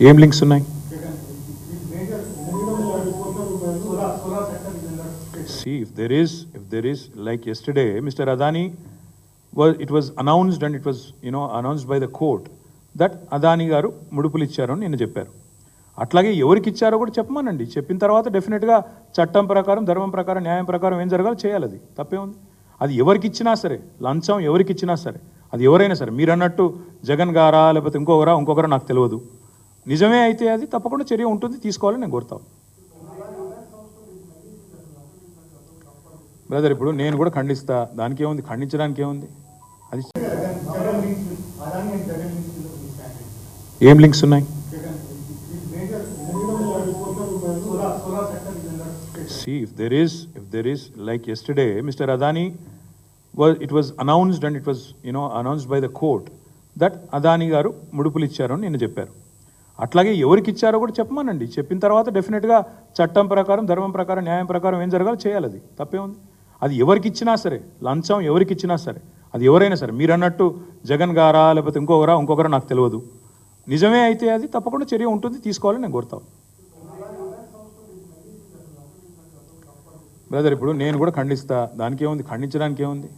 ఏం లింక్స్ ఉన్నాయి? Jagan major solar solar sector is under See, if there is, if there is, like yesterday, Mr. Adani was, it was announced and it was, you know, announced by the court that Adani గారు ముడుపులు ఇచ్చారు అని నిన్న చెప్పారు. అట్లాగే ఎవరికి ఇచ్చారో కూడా చెప్పమనండి. చెప్పిన తర్వాత డెఫినెట్గా చట్టం ప్రకారం ధర్మం ప్రకారం న్యాయం ప్రకారం ఏం జరగాలో చేయాలి అది. తప్పే ఉంది అది ఎవరికి ఇచ్చినా సరే లంచం ఎవరికి ఇచ్చినా సరే అది ఎవరైనా సరే మీరు అన్నట్టు జగన్ గారా లేకపోతే ఇంకొకరా ఇంకొకరా నాకు తెలియదు. నిజమే అయితే అది తప్పకుండా చర్య ఉంటుంది తీసుకోవాలని నేను కోరుతాను బ్రదర్ ఇప్పుడు నేను కూడా ఖండిస్తా దానికి ఏముంది ఖండించడానికి ఏముంది అది ఏం లింక్స్ ఉన్నాయి? See if solar is under See, if there is, if there is, like yesterday, Mr. Adani was, it was announced and it was, you announced by the court that Adani గారు ముడుపులు ఇచ్చారు అని నిన్న చెప్పారు అట్లాగే ఎవరికి ఇచ్చారో కూడా చెప్పమనండి. చెప్పిన తర్వాత డెఫినెట్గా చట్టం ప్రకారం ధర్మం ప్రకారం న్యాయం ప్రకారం ఏం జరగాలో చేయాలి అది. తప్పే ఉంది. అది ఎవరికి ఇచ్చినా సరే లంచం ఎవరికి ఇచ్చినా సరే అది ఎవరైనా సరే మీరు అన్నట్టు జగన్ గారా లేకపోతే ఇంకొకరా ఇంకొకరా నాకు తెలియదు. నిజమే అయితే అది తప్పకుండా చర్య ఉంటుంది తీసుకోవాలని నేను కోరుతాను బ్రదర్ ఇప్పుడు నేను కూడా ఖండిస్తా. దానికి ఏముంది ఖండించడానికి ఏముంది